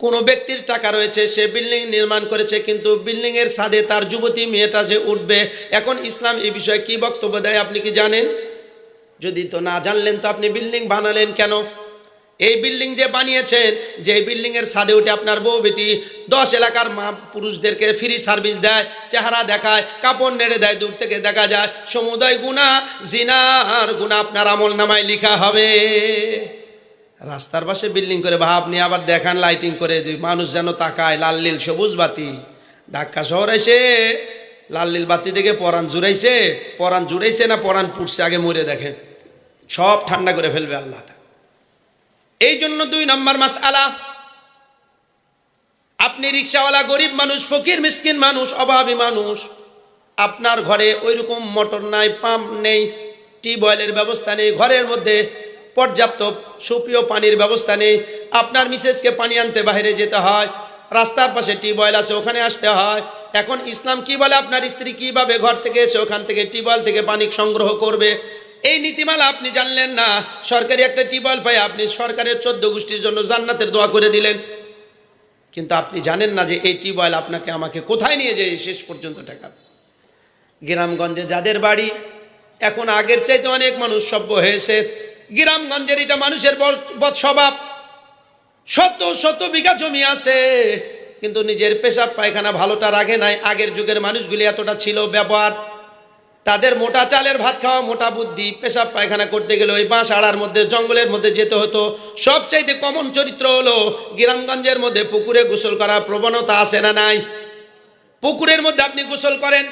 কোনো ব্যক্তির টাকা রয়েছে, সে বিল্ডিং নির্মাণ করেছে, কিন্তু বিল্ডিং এর ছাদে তার যুবতী মেয়েটা যে উঠবে, এখন ইসলাম এই বিষয়ে কি বক্তব্য দেয় আপনি কি জানেন? যদি তো না জানলেন, তো আপনি বিল্ডিং বানালেন কেন? এই বিল্ডিং যে বানিয়েছেন, যে বিল্ডিং এর ছাদে উঠে আপনার বউ বেটি দশ এলাকার মা পুরুষদেরকে ফ্রি সার্ভিস দেয়, চেহারা দেখায়, কাপড় নেড়ে দেয়, দূর থেকে দেখা যায়, সমুদয় গুণা, জিনার গুণা আপনার আমল নামায় লিখা হবে। রাস্তার পাশে বিল্ডিং করে ভাব নিয়ে আবার দেখান লাইটিং করে, যে মানুষ যেন তাকায়, লাল নীল, সবুজ বাতি। ঢাকা শহর এসে লাল নীল বাতি দেখে পরাণ জুড়াইছে পরাণ জুড়াইছে না পরাণ পুড়ছে, আগে মরে দেখেন। সব ঠান্ডা করে ফেলবে আল্লাহ এই জন্য দুই নম্বর মাস আলা আপনি রিক্সাওয়ালা গরিব মানুষ, ফকির, মিসকিন মানুষ, অভাবী মানুষ, আপনার ঘরে ওইরকম মোটর নাই পাম্প নেই টিউবওয়েলের ব্যবস্থা নেই, ঘরের মধ্যে পর্যাপ্ত সুপ্রিয় পানির ব্যবস্থা নেই। আপনার মিসেসকে পানি আনতে বাইরে যেতে হয়। রাস্তার পাশে টিউবওয়েল আছে, ওখানে আসতে হয়। এখন ইসলাম কি বলে? আপনার স্ত্রী কীভাবে ঘর থেকে এসে ওখান থেকে টিউবওয়েল থেকে পানি সংগ্রহ করবে? এই নীতিমালা আপনি জানলেন না। সরকারি একটা টিউবওয়েল পাই আপনি সরকারের চোদ্দ গোষ্ঠীর জন্য জান্নাতের দোয়া করে দিলেন। কিন্তু আপনি জানেন না যে এই টিউবওয়েল আপনাকে আমাকে কোথায় নিয়ে যায়? শেষ পর্যন্ত ঠেকাবে গ্রামগঞ্জে যাদের বাড়ি এখন আগের চাইতে অনেক মানুষ সভ্য হয়েছে। গ্রামগঞ্জের এটা মানুষের স্বভাব শত শত বিঘা জমি আছে, কিন্তু নিজের পেশাব পায়খানা ভালোটা রাখে নাই। আগের যুগের মানুষগুলি এতটা ছিল ব্যবহার। তাদের মোটা চালের ভাত খাওয়া, মোটা বুদ্ধি, পেশাব পায়খানা করতে গেলে ওই বাঁশ আড়ার মধ্যে, জঙ্গলের মধ্যে যেতে হতো। সবচাইতে কমন চরিত্র হলো, গ্রামগঞ্জের মধ্যে পুকুরে গোসল করার প্রবণতা আছে না নাই? পুকুরের মধ্যে আপনি গোসল করেন,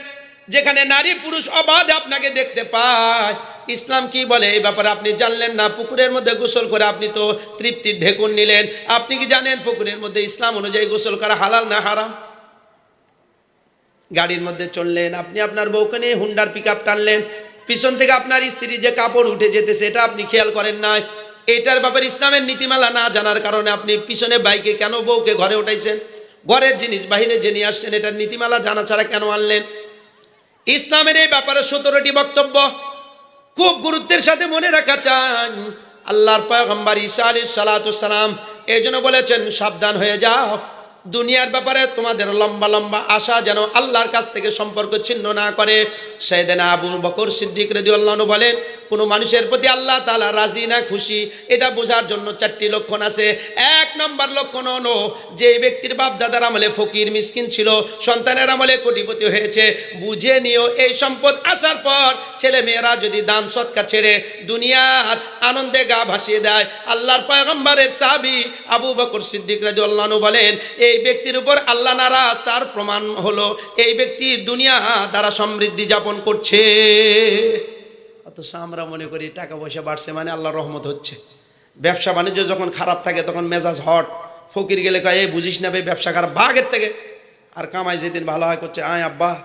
যেখানে নারী পুরুষ অবাধে আপনাকে দেখতে পায়। ইসলাম কি বলে? এই ব্যাপারে আপনি জানলেন না। পুকুরের মধ্যে গোসল করে আপনি তো তৃপ্তির ঢেকুন নিলেন। আপনি কি জানেন পুকুরের মধ্যে ইসলাম অনুযায়ী গোসল করা হালাল না হারাম? গাড়ির মধ্যে চললেন, আপনি আপনার বউকে নিয়ে হুন্ডার পিক টানলেন। পিছন থেকে আপনার স্ত্রী যে কাপড় উঠে যেতেছে, এটা আপনি খেয়াল করেন নাই। এটার ব্যাপারে ইসলামের নীতিমালা না জানার কারণে আপনি পিছনে বাইকে কেন বউকে ঘরে উঠাইছেন? ঘরের জিনিস বাহিরে নিয়ে আসছেন, এটার নীতিমালা জানা ছাড়া কেন আনলেন? ইসলামের এই ব্যাপারে সতেরোটি বক্তব্য। খুব গুরুত্বের সাথে মনে রাখা চান আল্লাহর পয়গম্বর ঈসা আলী সালাম এই জন্য বলেছেন, সাবধান হয়ে যাও। দুনিয়ার ব্যাপারে তোমাদের লম্বা লম্বা আশা যেন আল্লাহর কাছ থেকে সম্পর্ক ছিন্ন না করে। সেদিন আবু বকর সিদ্দিক রেদি আল্লাহ বলেন কোনো মানুষের প্রতি আল্লাহ তালা রাজি না, খুশি। এটা বোঝার জন্য চারটি লক্ষণ আছে। এক নম্বর লক্ষণ হলো, যে ব্যক্তির বাপ দাদার আমলে ফকির, মিসকিন ছিল, সন্তানের আমলে কোটিপতি হয়েছে। বুঝে নিও, এই সম্পদ আসার পর ছেলে মেয়েরা যদি দান সৎকা ছেড়ে দুনিয়ার আনন্দে গা ভাসিয়ে দেয়, আল্লাহর পয়গম্বরের সাবি আবু বকর সিদ্দিক রাজু বলেন, এই ব্যক্তির উপর আল্লাহ নারাজ, তার প্রমাণ হলো এই ব্যক্তি দুনিয়া দ্বারা সমৃদ্ধি যাপন করছে। অথচ আমরা মনে করি টাকা পয়সা বাড়ছে মানে আল্লাহ রহমত হচ্ছে। ব্যবসা বাণিজ্য যখন খারাপ থাকে, তখন মেজাজ হট। ফকির গেলে কয়, এই বুঝিস না ব্যবসা খারাপ ভাগের থেকে। আর কামাই যেদিন ভালো হয় করছে, আয় আব্বা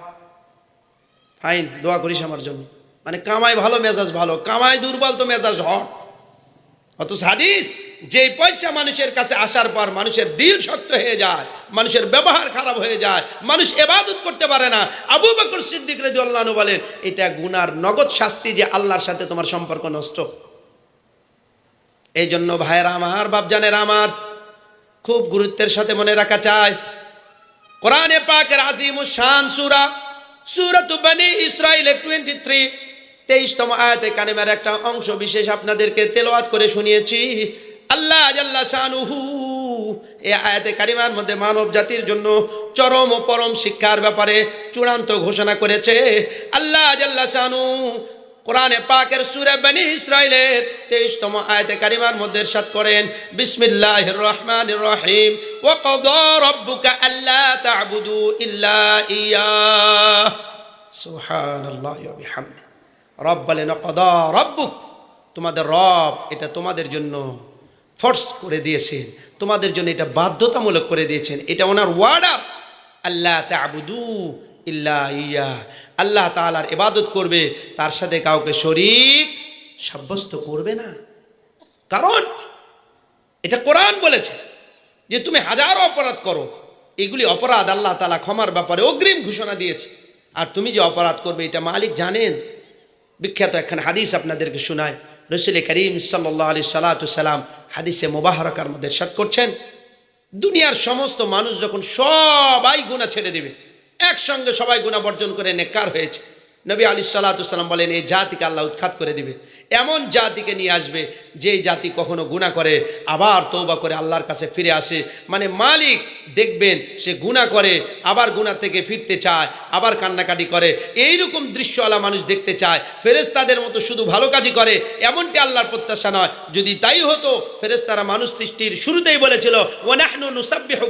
ফাইন দোয়া করিস আমার জন্য। মানে কামাই ভালো, মেজাজ ভালো। কামাই দুর্বল তো মেজাজ হট। অথচ হাদিস যে পয়সা মানুষের কাছে আসার পর মানুষের দিল শক্ত হয়ে যায়, মানুষের ব্যবহার খারাপ হয়ে যায়, মানুষ এবাদত করতে পারে না। আবু বকর সিদ্দিক রেজু আল্লাহ বলেন, এটা গুনার নগদ শাস্তি যে আল্লাহর সাথে তোমার সম্পর্ক নষ্ট। এই জন্য ভাইয়ের আমার, বাপজানের আমার, খুব গুরুত্বের সাথে মনে রাখা চায় কোরআনে পাকের আজিম শান সুরা, সুরাত বানি ইসরাইলের টোয়েন্টি থ্রি তেইশতম আয়াতে কানেমার একটা অংশ বিশেষ আপনাদেরকে তেলাওয়াত করে শুনিয়েছি। আল্লাহ জাল্লা শানুহু এই আয়াতে কারিমার মধ্যে মানব জাতির জন্য চরম ও পরম শিক্ষার ব্যাপারে চূড়ান্ত ঘোষণা করেছে। আল্লাহ জাল্লা শানু, কোরআনে পাকের সুরে বনি ইসরায়েলের তেইশতম আয়াতে কারিমার মধ্যে সাত করেন, বিসমিল্লাহির রহমান রহিম ক্বাদা রাব্বুকা আল্লা তা'বুদু ইল্লা ইয়্যাহ সুবহানাল্লাহি ওয়া বিহামদি রব বলেন কদা রব্বুক। তোমাদের রব এটা তোমাদের জন্য ফোর্স করে দিয়েছেন। তোমাদের জন্য এটা বাধ্যতামূলক করে দিয়েছেন। এটা ওনার ওয়ার্ডার আল্লাহ তাবুদু ইল্লা ইয়া। আল্লাহ তালার ইবাদত করবে, তার সাথে কাউকে শরিক সাব্যস্ত করবে না। কারণ এটা কোরআন বলেছে যে তুমি হাজারো অপরাধ করো, এগুলি অপরাধ আল্লাহ তালা ক্ষমার ব্যাপারে অগ্রিম ঘোষণা দিয়েছে। আর তুমি যে অপরাধ করবে, এটা মালিক জানেন। বিখ্যাত একখান হাদিস আপনাদেরকে শোনায় রসুল করিম সাল্লাহ আলি সাল্লাম হাদিসে মোবাহরকার মধ্যে সাত করছেন, দুনিয়ার সমস্ত মানুষ যখন সবাই গুণা ছেড়ে দেবে, একসঙ্গে সবাই গুণা বর্জন করে নেকার হয়েছে। নবী আলী সাল্লাতুসাল্লাম বলেন, এই জাতিকে আল্লাহ উৎখাত করে দিবে। এমন জাতিকে নিয়ে আসবে যে জাতি কখনো গুণা করে, আবার তৌবা করে আল্লাহর কাছে ফিরে আসে। মানে মালিক দেখবেন সে গুণা করে, আবার গুণা থেকে ফিরতে চায়, আবার কান্নাকাটি করে। এই এইরকম দৃশ্যওয়ালা মানুষ দেখতে চায় ফেরেস্তাদের মতো শুধু ভালো কাজই করে, এমনটি আল্লাহর প্রত্যাশা নয়। যদি তাই হতো ফেরেস্তারা মানুষ সৃষ্টির শুরুতেই বলেছিল ওনাহনু নুসাব্বিহু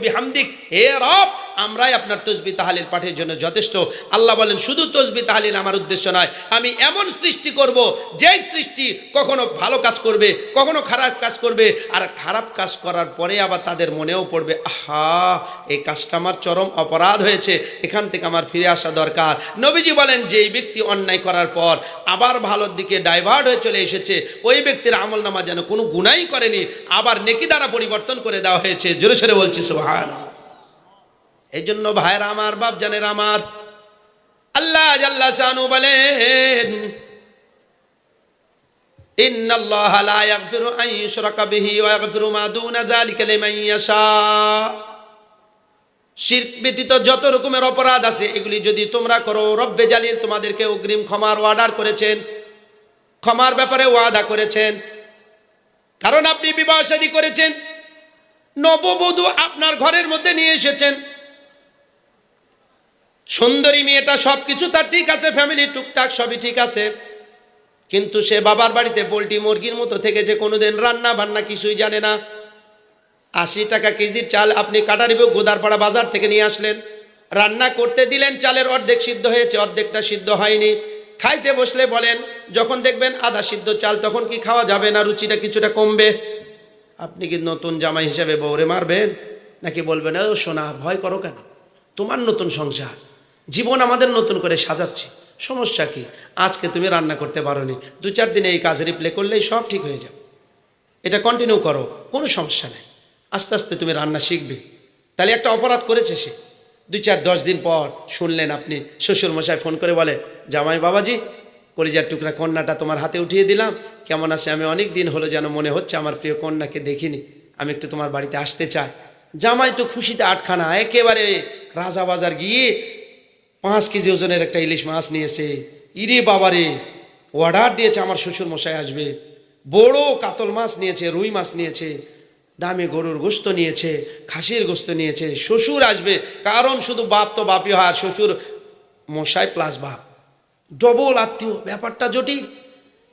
হে রব, আমরাই আপনার তসবি তাহালিল পাঠের জন্য যথেষ্ট। আল্লাহ বলেন, শুধু তসবি তাহালিল আমার উদ্দেশ্য নয়, আমি এমন সৃষ্টি করব, যেই সৃষ্টি কখনো ভালো কাজ করবে, কখনো খারাপ কাজ করবে, আর খারাপ কাজ করার পরে আবার তাদের মনেও পড়বে, আহা এই কাজটা আমার চরম অপরাধ হয়েছে এখান থেকে আমার ফিরে আসা দরকার নবীজি বলেন যে এই ব্যক্তি অন্যায় করার পর আবার ভালোর দিকে ডাইভার্ট হয়ে চলে এসেছে ওই ব্যক্তির আমল নামা যেন কোনো গুণাই করেনি আবার নেকি দ্বারা পরিবর্তন করে দেওয়া হয়েছে জোরে সরে বলছি সোহান এই জন্য ভাইয়ের আমার বাপ জানের আমার আল্লাহ জাল্লা শানু বলেন إن الله لا يغفر أن يشرك به ويغفر ما دون ذلك لمن يشاء শিরক ব্যতীত যত রকমের অপরাধ আছে, এগুলি যদি তোমরা করো, রব্বে জালিল তোমাদেরকে অগ্রিম ক্ষমার অর্ডার করেছেন। ক্ষমার ব্যাপারে ওয়াদা করেছেন। কারণ আপনি বিবাহ শাদী করেছেন, নববধূ আপনার ঘরের মধ্যে নিয়ে এসেছেন। সুন্দরী মেয়েটা সব কিছু তার ঠিক আছে ফ্যামিলি টুকটাক সবই ঠিক আছে। কিন্তু সে বাবার বাড়িতে পোলট্রি মুরগির মতো থেকে যে কোনোদিন রান্না বান্না কিছুই জানে না। আশি টাকা কেজির চাল আপনি কাটারিব গোদারপাড়া বাজার থেকে নিয়ে আসলেন। রান্না করতে দিলেন, চালের অর্ধেক সিদ্ধ হয়েছে, অর্ধেকটা সিদ্ধ হয়নি। খাইতে বসলে বলেন, যখন দেখবেন আধা সিদ্ধ চাল, তখন কি খাওয়া যাবে না, রুচিটা কিছুটা কমবে? আপনি কি নতুন জামাই হিসেবে বৌরে মারবেন? নাকি বলবেন, ও সোনা, ভয় করো কেন? তোমার নতুন সংসার, জীবন আমাদের নতুন করে সাজাচ্ছে। সমস্যা কি? আজকে তুমি রান্না করতে পারো নি দু চার দিনে এই কাজ রিপ্লে করলেই সব ঠিক হয়ে যাবে। এটা কন্টিনিউ করো, কোনো সমস্যা নেই। আস্তে আস্তে তুমি রান্না শিখবে। তাহলে একটা অপরাধ করেছে সে। দুই চার দশ দিন পর শুনলেন আপনি শ্বশুর মশাই ফোন করে বলে, জামাই বাবাজি, কলিজার টুকরা কন্যাটা তোমার হাতে উঠিয়ে দিলাম। কেমন আছে? আমি অনেক দিন হলো যেন মনে হচ্ছে আমার প্রিয় কন্যাকে দেখিনি। আমি একটু তোমার বাড়িতে আসতে চাই। জামাই তো খুশিতে আটখানা, একেবারে রাজা বাজার গিয়ে পাঁচ কেজি ওজনের একটা ইলিশ মাছ নিয়েছে। ইরে বাবারে অর্ডার দিয়েছে আমার শ্বশুর মশাই আসবে। বড় কাতল মাছ নিয়েছে, রুই মাছ নিয়েছে। দামে গরুর গোস্ত নিয়েছে, খাসির গোস্ত নিয়েছে, শ্বশুর আসবে, কারণ শুধু বাপ তো বাপই হয়, আর শ্বশুর মশাই প্লাস বাপ। ডবল আত্মীয়, ব্যাপারটা জটিল।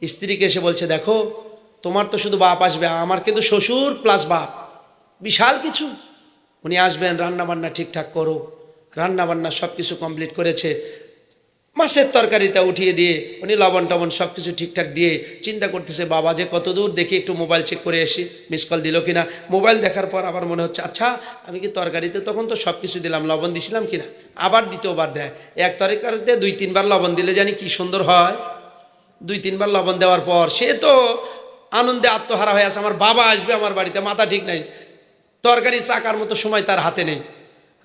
স্ত্রীকে এসে বলছে, দেখো, তোমার তো শুধু বাপ আসবে, আমার কিন্তু শ্বশুর প্লাস বাপ। বিশাল কিছু। উনি আসবেন, রান্নাবান্না ঠিকঠাক করো। রান্নাবান্না সব কিছু কমপ্লিট করেছে। মাছের তরকারিটা উঠিয়ে দিয়ে উনি লবণ টবণ সব কিছু ঠিকঠাক দিয়ে চিন্তা করতেছে, বাবা, যে কত দূর দেখি একটু মোবাইল চেক করে আসি মিস কল দিল কিনা? মোবাইল দেখার পর আবার মনে হচ্ছে আচ্ছা আমি কি তরকারিতে তখন তো সব কিছু দিলাম, লবণ দিছিলাম কিনা? আবার দ্বিতীয়বার দেয়, এক তরকারিতে দুই, তিনবার লবণ দিলে জানি কি সুন্দর হয়? দুই, তিনবার লবণ দেওয়ার পর সে তো আনন্দে আত্মহারা হয়ে আছে, আমার বাবা আসবে, আমার বাড়িতে মাথা ঠিক নাই, তরকারি চাকার মতো সময় তার হাতে নেই।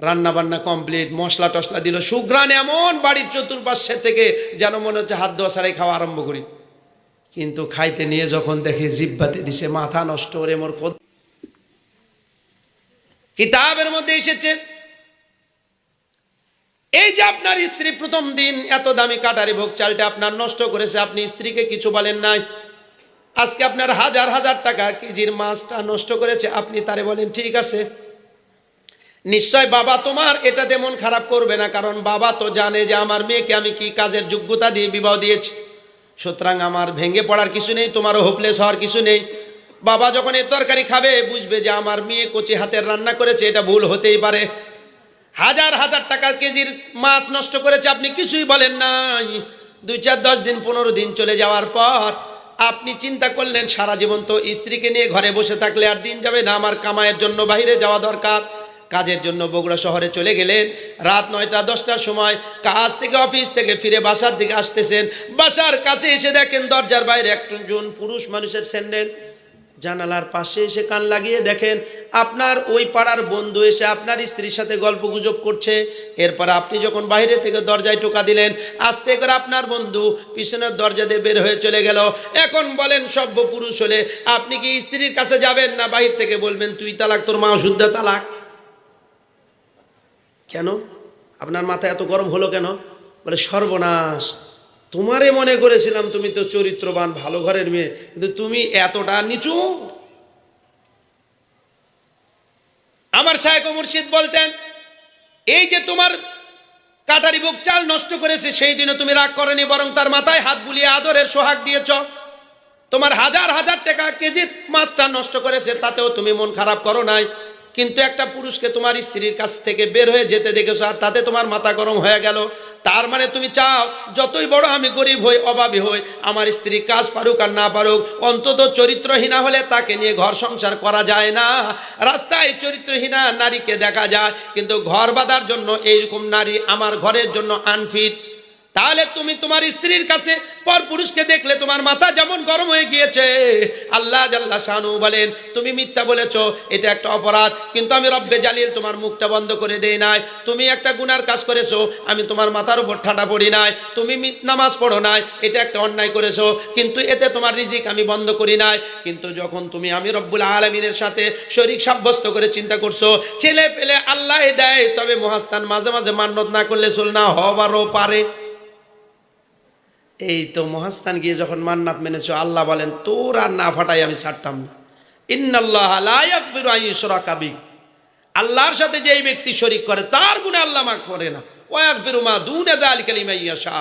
রান্না বান্না কমপ্লিট মশলা টসলা দিল। সুগ্রান এমন বাড়ির চতুর্পাশে থেকে যেন মনে হচ্ছে হাত ধোয়া ছাড়াই খাওয়া আরম্ভ করি। কিন্তু খাইতে নিয়ে যখন দেখে জিব্বাতে দিছে, মাথা নষ্ট করে মোর খোদ। কিতাবের মধ্যে এসেছে, এই যে আপনার স্ত্রী প্রথম দিন এত দামি কাটারি ভোগ চালটা আপনার নষ্ট করেছে, আপনি স্ত্রীকে কিছু বলেন নাই? আজকে আপনার হাজার হাজার টাকা কেজির মাছটা নষ্ট করেছে, আপনি তারে বলেন, ঠিক আছে। নিশ্চয় বাবা তোমার এটাতে মন খারাপ করবে না, কারণ বাবা তো জানে যে আমার মেয়েকে আমি কি কাজের যোগ্যতা দিয়ে বিবাহ দিয়েছি। সুতরাং আমার ভেঙে পড়ার কিছু নেই, তোমারও হোপলেস হওয়ার কিছু নেই। বাবা যখন এ তরকারি খাবে, বুঝবে যে আমার মেয়ে কচি হাতের রান্না করেছে, এটা ভুল হতেই পারে। হাজার হাজার টাকা কেজির মাছ নষ্ট করেছে, আপনি কিছুই বলেন নাই। দুই চার দশ দিন, পনেরো দিন চলে যাওয়ার পর আপনি চিন্তা করলেন, সারা জীবন তো স্ত্রীকে নিয়ে ঘরে বসে থাকলে আর দিন যাবে না, আমার কামাইয়ের জন্য বাইরে যাওয়া দরকার। কাজের জন্য বগুড়া শহরে চলে গেলেন। রাত নয়টা, দশটার সময় কাজ থেকে অফিস থেকে ফিরে বাসার দিকে আসতেছেন। বাসার কাছে এসে দেখেন দরজার বাইরে একজন পুরুষ মানুষের স্যান্ডেল। জানালার পাশে এসে কান লাগিয়ে দেখেন, আপনার ওই পাড়ার বন্ধু এসে আপনার স্ত্রীর সাথে গল্প গুজব করছে। এরপর আপনি যখন বাইরে থেকে দরজায় টোকা দিলেন, আস্তে করে আপনার বন্ধু পিছনের দরজা দিয়ে বের হয়ে চলে গেল। এখন বলেন, সভ্য পুরুষ হলে আপনি কি স্ত্রীর কাছে যাবেন না বাহির থেকে বলবেন, তুই তালাক, তোর মা শুদ্ধ তালাক? কেন? আপনার মাথা এত গরম হলো কেন? বলে, সর্বনাশ। তোমারে মনে করেছিলাম তুমি তো চরিত্রবান, ভালো ঘরের মেয়ে, কিন্তু তুমি এতটা নিচু। আমার শায়ক মুর্শিদ বলতেন, এই যে তোমার কাটারি বুক চাল নষ্ট করেছে, সেই দিনে তুমি রাগ করেনি, বরং তার মাথায় হাত বুলিয়ে আদরের সোহাগ দিয়েছ। তোমার হাজার হাজার টাকা কেজির মাছটা নষ্ট করেছে, তাতেও তুমি মন খারাপ করো নাই। কিন্তু একটা পুরুষকে তোমার স্ত্রীর কাছ থেকে বের হয়ে যেতে দেখেছ আর তাতে তোমার মাথা গরম হয়ে গেল। তার মানে তুমি চাও, যতই বড় আমি গরিব হই, অভাবী হই, আমার স্ত্রী কাজ পারুক আর না পারুক, অন্তত চরিত্রহীনা হলে তাকে নিয়ে ঘর সংসার করা যায় না। রাস্তায় চরিত্রহীনা নারীকে দেখা যায়, কিন্তু ঘর বাঁধার জন্য এইরকম নারী আমার ঘরের জন্য আনফিট তাহলে তুমি তোমার স্ত্রীর কাছে পর পুরুষকে দেখলে তোমার মাথা যেমন গরম হয়ে গিয়েছে। আল্লাহ জাল্লা শানু বলেন, তুমি মিথ্যা বলেছ, এটা একটা অপরাধ, কিন্তু আমি রব্বে জালিল তোমার মুখটা বন্ধ করে দেই নাই। তুমি একটা গুনার কাজ করেছ, আমি তোমার মাথার উপর ঠাটা পড়ি নাই। তুমি নামাজ পড়ো নাই, এটা একটা অন্যায় করেছ, কিন্তু এতে তোমার রিজিক আমি বন্ধ করি নাই। কিন্তু যখন তুমি আমি রব্বুল আলমিনের সাথে শরীর সাব্যস্ত করে চিন্তা করছ, ছেলে পেলে আল্লাহ দেয়, তবে মহাস্থান মাঝে মাঝে মান্যত না করলে চল না হবারও পারে। এই তো মহাস্থান গিয়ে যখন মান্নাত মেনেছো, আল্লাহ বলেন, তোর আর না ফাটাই আমি ছাড়তাম না। ইউশরাকা আল্লাহর সাথে যেই ব্যক্তি শরিক করে, তার গুণে আল্লাহ মাফ করে না। ওয়াগফিরু মা দুনে যালিকা লিমান ইয়াশা।